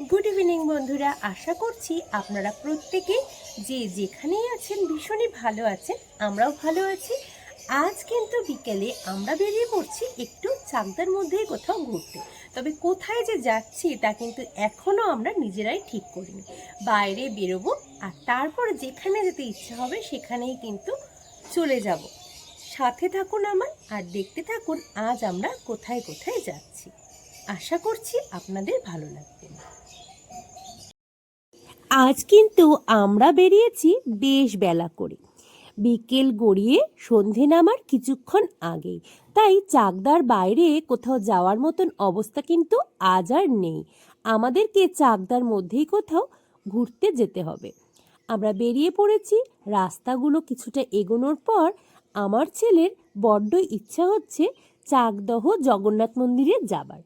Good evening বন্ধুরা। আশা করছি আপনারা প্রত্যেকে যে যেখানেই আছেন ভীষণই ভালো আছেন, আমরাও ভালো আছি। আজ কিন্তু বিকেলে আমরা বেরিয়ে পড়ছি একটু চাকদার মধ্যেই কোথাও ঘুরতে। তবে কোথায় যে যাচ্ছি, তা কিন্তু এখনও আমরা নিজেরাই ঠিক করিনি। বাইরে বেরোবো আর তারপর যেখানে যেতে ইচ্ছা হবে, সেখানেই কিন্তু চলে যাব। সাথে থাকুন আমার আর দেখতে থাকুন আজ আমরা কোথায় কোথায় যাচ্ছি। আশা করছি আপনাদের ভালো লাগবে। আজ কিন্তু আমরা বেরিয়েছি বেশ বেলা করে। বিকেল গড়িয়ে সন্ধে নামার কিছুক্ষণ আগেই। তাই চাকদার বাইরে কোথাও যাওয়ার মতন অবস্থা কিন্তু আজ আর নেই। আমাদেরকে চাকদার মধ্যেই কোথাও ঘুরতে যেতে হবে। আমরা বেরিয়ে পড়েছি, রাস্তাগুলো কিছুটা এগোনোর পর আমার ছেলের বড্ড ইচ্ছা হচ্ছে চাকদহ জগন্নাথ মন্দিরে যাবার।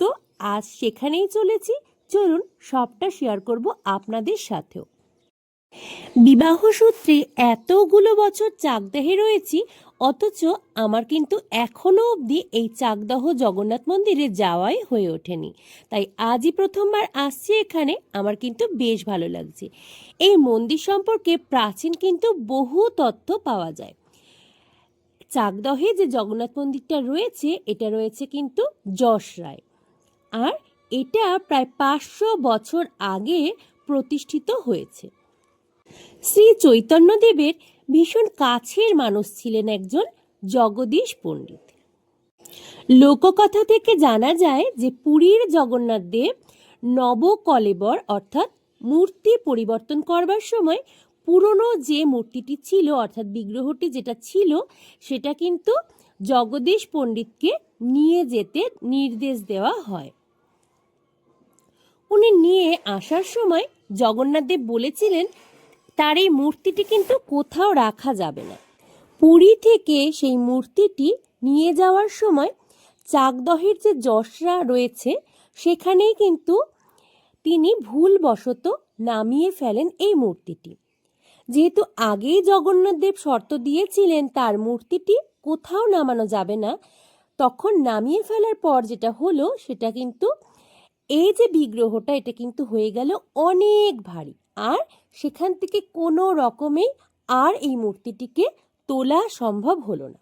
তো আজ সেখানেই চলেছি চলুন সবটা শেয়ার করব আপনাদের সাথেও। বিবাহ সূত্রে এতগুলো বছর চাকদাহে রয়েছি, অথচ আমার কিন্তু এখনও অবধি এই চাকদহ জগন্নাথ মন্দিরে যাওয়াই হয়ে ওঠেনি। তাই আজই প্রথমবার আসছি এখানে, আমার কিন্তু বেশ ভালো লাগছে। এই মন্দির সম্পর্কে প্রাচীন কিন্তু বহু তথ্য পাওয়া যায়। চাকদহে যে জগন্নাথ মন্দিরটা রয়েছে, এটা রয়েছে কিন্তু যশ রায়। আর এটা প্রায় পাঁচশো বছর আগে প্রতিষ্ঠিত হয়েছে। শ্রী চৈতন্যদেবের ভীষণ কাছের মানুষ ছিলেন একজন জগদীশ পণ্ডিত। লোককথা থেকে জানা যায় যে পুরীর জগন্নাথ দেব নবকলেবর অর্থাৎ মূর্তি পরিবর্তন করবার সময় পুরনো যে মূর্তিটি ছিল, অর্থাৎ বিগ্রহটি যেটা ছিল, সেটা কিন্তু জগদীশ পণ্ডিতকে নিয়ে যেতে নির্দেশ দেওয়া হয়। উনি নিয়ে আসার সময় জগন্নাথদেব বলেছিলেন, তার এই মূর্তিটি কিন্তু কোথাও রাখা যাবে না। পুরী থেকে সেই মূর্তিটি নিয়ে যাওয়ার সময় চাকদহের যে যশরা রয়েছে, সেখানেই কিন্তু তিনি ভুলবশত নামিয়ে ফেলেন এই মূর্তিটি। যেহেতু আগেই জগন্নাথদেব শর্ত দিয়েছিলেন তার মূর্তিটি কোথাও নামানো যাবে না, তখন নামিয়ে ফেলার পর যেটা হলো, সেটা কিন্তু এই যে বিগ্রহটা, এটা কিন্তু হয়ে গেল অনেক ভারী। আর সেখান থেকে কোনো রকমেই আর এই মূর্তিটিকে তোলা সম্ভব হলো না।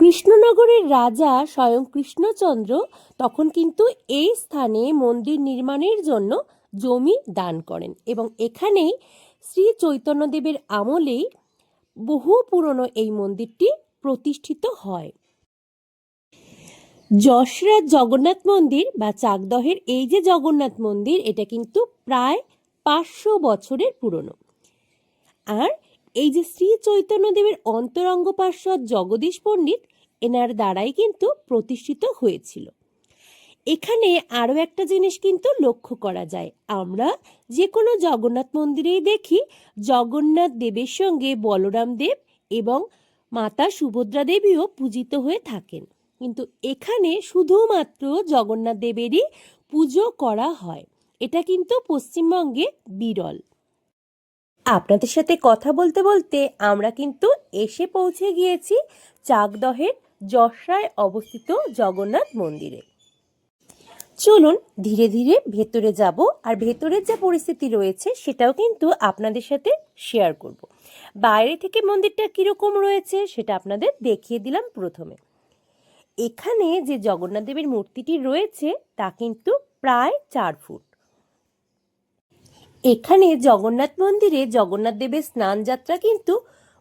কৃষ্ণনগরের রাজা স্বয়ং কৃষ্ণচন্দ্র তখন কিন্তু এই স্থানে মন্দির নির্মাণের জন্য জমি দান করেন এবং এখানেই শ্রী চৈতন্যদেবের আমলেই বহু পুরনো এই মন্দিরটি প্রতিষ্ঠিত হয়। যশরাজ জগন্নাথ মন্দির বা চাকদহের এই যে জগন্নাথ মন্দির, এটা কিন্তু প্রায় পাঁচশো বছরের পুরনো। আর এই যে শ্রী চৈতন্যদেবের অন্তরঙ্গ পার্শ্বদ জগদীশ পণ্ডিত, এনার দ্বারাই কিন্তু প্রতিষ্ঠিত হয়েছিল। এখানে আরও একটা জিনিস কিন্তু লক্ষ্য করা যায়। আমরা যে কোনো জগন্নাথ মন্দিরেই দেখি জগন্নাথ দেবের সঙ্গে বলরাম দেব এবং মাতা সুভদ্রা দেবীও পূজিত হয়ে থাকেন। কিন্তু এখানে শুধুমাত্র জগন্নাথ দেবেরই পুজো করা হয়। এটা কিন্তু পশ্চিমবঙ্গে বিরল। আপনাদের সাথে কথা বলতে বলতে আমরা কিন্তু এসে পৌঁছে গিয়েছি চাকদহের যশরায় অবস্থিত জগন্নাথ মন্দিরে। চলুন ধীরে ধীরে ভেতরে যাব আর ভেতরের যা পরিস্থিতি রয়েছে সেটাও কিন্তু আপনাদের সাথে শেয়ার করব। বাইরে থেকে মন্দিরটা কীরকম রয়েছে সেটা আপনাদের দেখিয়ে দিলাম প্রথমে। এখানে যে জগন্নাথ দেবের মূর্তিটি রয়েছে, তা কিন্তু প্রায় চার ফুট। এখানে জগন্নাথ মন্দিরে জগন্নাথ দেবের স্নান যাত্রা কিন্তু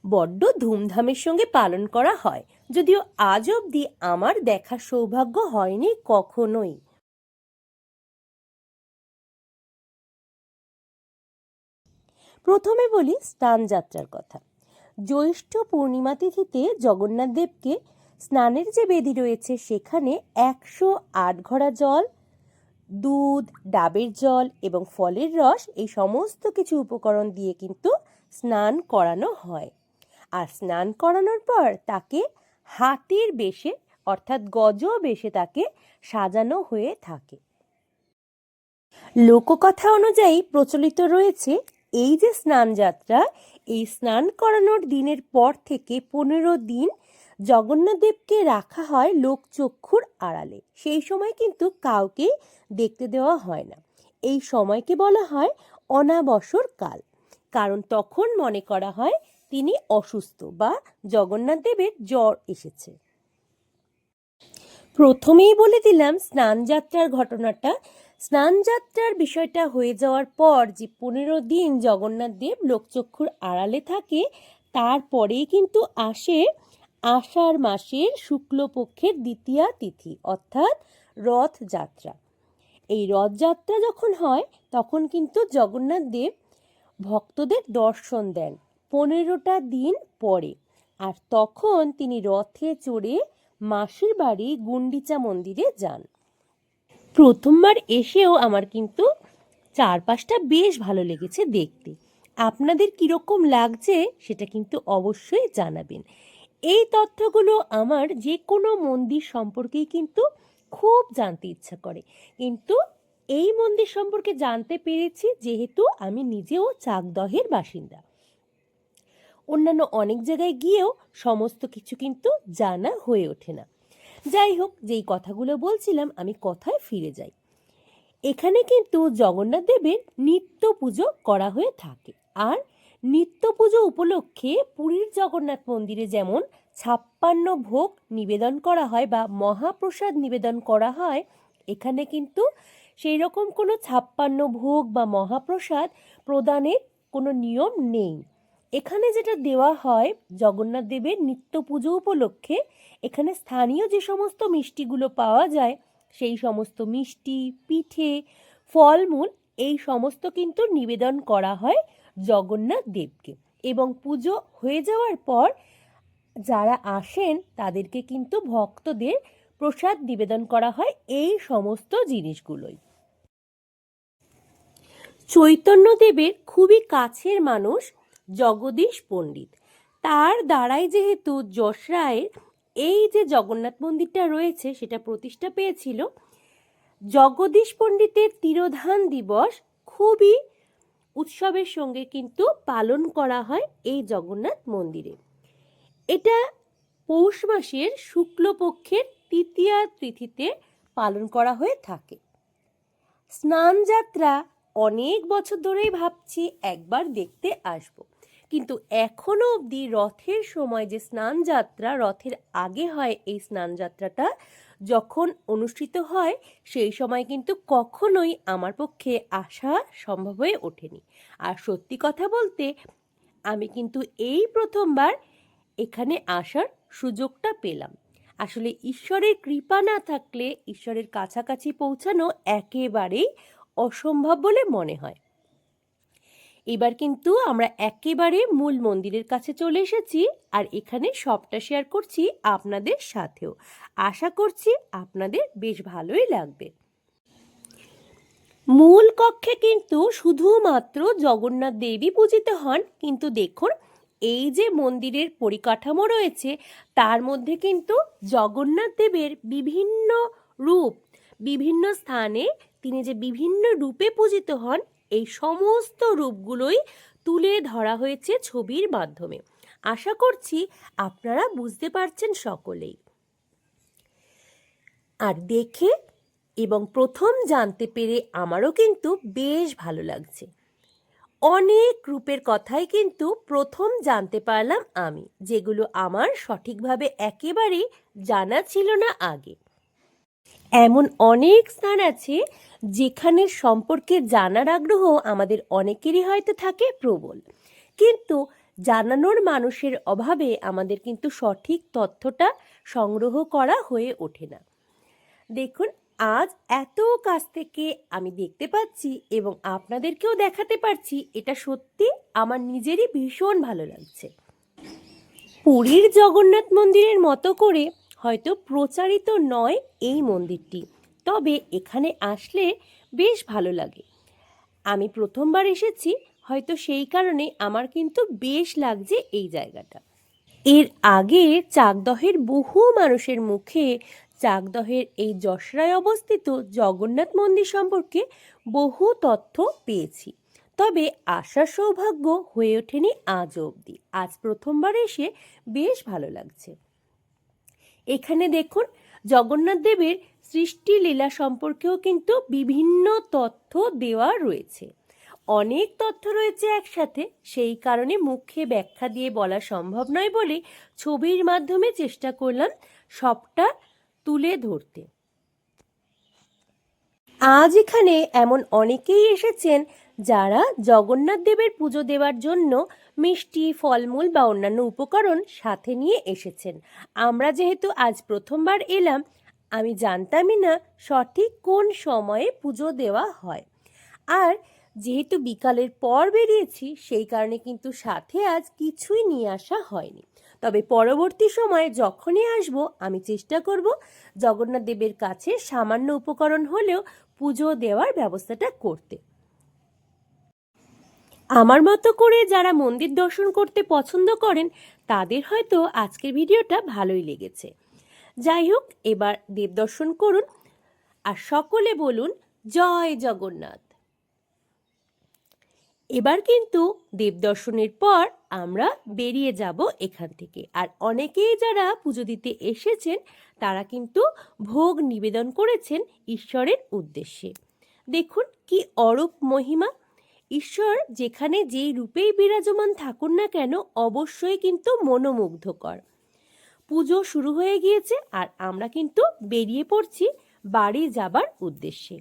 বড্ড ধুমধামের সঙ্গে পালন করা হয়। যদিও আজ অবধি আমার দেখার সৌভাগ্য হয়নি কখনোই। প্রথমে বলি স্নান যাত্রার কথা। জ্যৈষ্ঠ পূর্ণিমা তিথিতে জগন্নাথ দেবকে স্নানের যে বেদি রয়েছে, সেখানে একশো আট ঘড়া জল, দুধ, ডাবের জল এবং ফলের রস, এই সমস্ত কিছু উপকরণ দিয়ে কিন্তু স্নান করানো হয়। আর স্নান করানোর পর তাকে হাতির বেশে, অর্থাৎ গজ বেশে তাকে সাজানো হয়ে থাকে। লোককথা অনুযায়ী প্রচলিত রয়েছে, এই যে স্নান যাত্রা এই স্নান করানোর দিনের পর থেকে পনেরো দিন জগন্নাথদেবকে রাখা হয় লোকচক্ষুর আড়ালে। সেই সময় কিন্তু কাউকে দেখতে দেওয়া হয় না। এই সময়কে বলা হয় অনাবসর কাল। কারণ তখন মনে করা হয় তিনি অসুস্থ বা জগন্নাথ দেবের জ্বর এসেছে। প্রথমেই বলে দিলাম স্নানযাত্রার ঘটনাটা। স্নানযাত্রার বিষয়টা হয়ে যাওয়ার পর যে পনেরো দিন জগন্নাথ দেব লোকচক্ষুর আড়ালে থাকে, তারপরেই কিন্তু আসে আষাঢ় মাসের শুক্লপক্ষের দ্বিতীয়া তিথি, অর্থাৎ রথযাত্রা। এই রথযাত্রা যখন হয়, তখন কিন্তু জগন্নাথ দেব ভক্তদের দর্শন দেন পনেরোটা দিন পরে। আর তখন তিনি রথে চড়ে মাসির বাড়ি গুন্ডিচা মন্দিরে যান। প্রথমবার এসেও আমার কিন্তু চারপাশটা বেশ ভালো লেগেছে দেখতে। আপনাদের কীরকম লাগছে সেটা কিন্তু অবশ্যই জানাবেন। এই তথ্যগুলো আমার যে কোনো মন্দির সম্পর্কেই কিন্তু খুব জানতে ইচ্ছা করে। কিন্তু এই মন্দির সম্পর্কে জানতে পেরেছি যেহেতু আমি নিজেও চাকদহের বাসিন্দা। অন্যান্য অনেক জায়গায় গিয়েও সমস্ত কিছু কিন্তু জানা হয়ে ওঠে না। যাই হোক, যেই কথাগুলো বলছিলাম, আমি কথায় ফিরে যাই? এখানে কিন্তু জগন্নাথ দেবের নিত্য পুজো করা হয়ে থাকে। আর নিত্য পুজো উপলক্ষে পুরীর জগন্নাথ মন্দিরে যেমন ছাপ্পান্ন ভোগ নিবেদন করা হয় বা মহাপ্রসাদ নিবেদন করা হয়, এখানে কিন্তু সেই রকম কোনো ছাপ্পান্ন ভোগ বা মহাপ্রসাদ প্রদানের কোনো নিয়ম নেই। এখানে যেটা দেওয়া হয়, জগন্নাথ দেবের নিত্য পুজো উপলক্ষে এখানে স্থানীয় যে সমস্ত মিষ্টিগুলো পাওয়া যায়, সেই সমস্ত মিষ্টি, পিঠে, ফলমূল, এই সমস্ত কিন্তু নিবেদন করা হয়। জগন্নাথ দেবকে। এবং পুজো হয়ে যাওয়ার পর যারা আসেন, তাদেরকে কিন্তু ভক্তদের প্রসাদ নিবেদন করা হয় এই সমস্ত জিনিসগুলোই। চৈতন্যদেবের খুবই কাছের মানুষ জগদীশ পণ্ডিত। তার দ্বারাই যেহেতু যশরায়ের এই যে জগন্নাথ মন্দিরটা রয়েছে, সেটা প্রতিষ্ঠা পেয়েছিল, জগদীশ পণ্ডিতের তিরোধান দিবস খুবই উৎসবের সঙ্গে কিন্তু পালন করা হয় এই জগন্নাথ মন্দিরে। এটা পৌষ মাসের শুক্লপক্ষের তৃতীয়া তিথিতে পালন করা হয়ে থাকে। স্নানযাত্রা অনেক বছর ধরেই ভাবছি একবার দেখতে আসব। কিন্তু এখনও অবধি রথের সময় যে স্নানযাত্রা রথের আগে হয় এই স্নানযাত্রাটা যখন অনুষ্ঠিত হয়, সেই সময় কিন্তু কখনোই আমার পক্ষে আসা সম্ভব হয়ে ওঠেনি। আর সত্যি কথা বলতে, আমি কিন্তু এই প্রথমবার এখানে আসার সুযোগটা পেলাম। আসলে ঈশ্বরের কৃপা না থাকলে ঈশ্বরের কাছাকাছি পৌঁছানো একেবারেই অসম্ভব বলে মনে হয়। এবার কিন্তু আমরা একেবারে মূল মন্দিরের কাছে চলে এসেছি আর এখানে সবটা শেয়ার করছি আপনাদের সাথেও। আশা করছি আপনাদের বেশ ভালোই লাগবে। মূল কক্ষে কিন্তু শুধুমাত্র জগন্নাথ দেবী পূজিত হন, কিন্তু দেখুন, এই যে মন্দিরের পরিকাঠামো রয়েছে, তার মধ্যে কিন্তু জগন্নাথ দেবের বিভিন্ন রূপ, বিভিন্ন স্থানে তিনি যে বিভিন্ন রূপে পূজিত হন এই সমস্ত রূপগুলোই তুলে ধরা হয়েছে ছবির মাধ্যমে। আশা করছি আপনারা বুঝতে পারছেন সকলেই। আর দেখে এবং প্রথম জানতে পেরে আমারও কিন্তু বেশ ভালো লাগছে। অনেক রূপের কথাই কিন্তু প্রথম জানতে পারলাম আমি, যেগুলো আমার সঠিকভাবে একেবারেই জানা ছিল না আগে। এমন অনেক স্থান আছে যেখানে সম্পর্কে জানার আগ্রহ আমাদের অনেকেরই হয়তো থাকে প্রবল। কিন্তু জানানোর মানুষের অভাবে আমাদের কিন্তু সঠিক তথ্যটা সংগ্রহ করা হয়ে ওঠে না। দেখুন, আজ এত কাছ থেকে আমি দেখতে পাচ্ছি এবং আপনাদেরকেও দেখাতে পারছি, এটা সত্যি আমার নিজেরই ভীষণ ভালো লাগছে। পুরীর জগন্নাথ মন্দিরের মতো করে হয়তো প্রচারিত নয় এই মন্দিরটি। তবে এখানে আসলে বেশ ভালো লাগে। আমি প্রথমবার এসেছি, হয়তো সেই কারণে আমার কিন্তু বেশ লাগছে এই জায়গাটা। এর আগে চাকদহের বহু মানুষের মুখে চাকদহের এই যশরায় অবস্থিত জগন্নাথ মন্দির সম্পর্কে বহু তথ্য পেয়েছি। তবে আসার সৌভাগ্য হয়ে ওঠেনি আজ অবধি। আজ প্রথমবার এসে বেশ ভালো লাগছে। এখানে দেখুন, জগন্নাথ দেবের সৃষ্টি লীলা সম্পর্কেও কিন্তু বিভিন্ন তথ্য দেওয়া রয়েছে। অনেক তথ্য রয়েছে একসাথে, সেই কারণে মুখে ব্যাখ্যা দিয়ে বলা সম্ভব নয় বলে ছবির মাধ্যমে চেষ্টা করলাম সবটা তুলে ধরতে। আজ এখানে এমন অনেকেই এসেছেন যারা জগন্নাথ দেবের পুজো দেওয়ার জন্য মিষ্টি, ফলমূল বা অন্যান্য উপকরণ সাথে নিয়ে এসেছেন। আমরা যেহেতু আজ প্রথমবার এলাম, আমি জানতামই না সঠিক কোন সময়ে পুজো দেওয়া হয়। আর যেহেতু বিকালের পর বেরিয়েছি, সেই কারণে কিন্তু সাথে আজ কিছুই নিয়ে আসা হয়নি। তবে পরবর্তী সময়ে যখনই আসব, আমি চেষ্টা করব জগন্নাথ দেবের কাছে সামান্য উপকরণ হলেও পুজো দেওয়ার ব্যবস্থাটা করতে। আমার মতো করে যারা মন্দির দর্শন করতে পছন্দ করেন, তাদের হয়তো আজকের ভিডিওটা ভালোই লেগেছে। যাই হোক, এবার দেব দর্শন করুন আর সকলে বলুন, জয় জগন্নাথ! এবার কিন্তু দেবদর্শনের পর আমরা বেরিয়ে যাব এখান থেকে। আর অনেকেই যারা পুজো দিতে এসেছেন, তারা কিন্তু ভোগ নিবেদন করেছেন ঈশ্বরের উদ্দেশ্যে। দেখুন কি অরূপ মহিমা। ঈশ্বর যেখানে যেই রূপেই বিরাজমান থাকুন না কেন, অবশ্যই কিন্তু মনোমুগ্ধকর। পুজো শুরু হয়ে গিয়েছে আর আমরা কিন্তু বেরিয়ে পড়ছি বাড়ি যাবার উদ্দেশ্যে।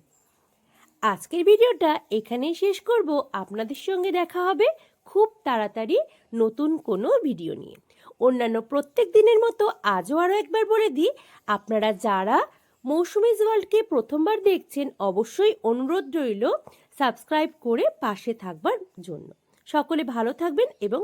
আজকের ভিডিওটা এখানেই শেষ করব। আপনাদের সঙ্গে দেখা হবে খুব তাড়াতাড়ি নতুন কোনো ভিডিও নিয়ে। অন্যান্য প্রত্যেক দিনের মতো আজও আরও একবার বলে দিই, আপনারা যারা মৌসুমিজ ওয়ার্ল্ডকে প্রথমবার দেখছেন, অবশ্যই অনুরোধ রইল সাবস্ক্রাইব করে পাশে থাকবার জন্য। সকলে ভালো থাকবেন এবং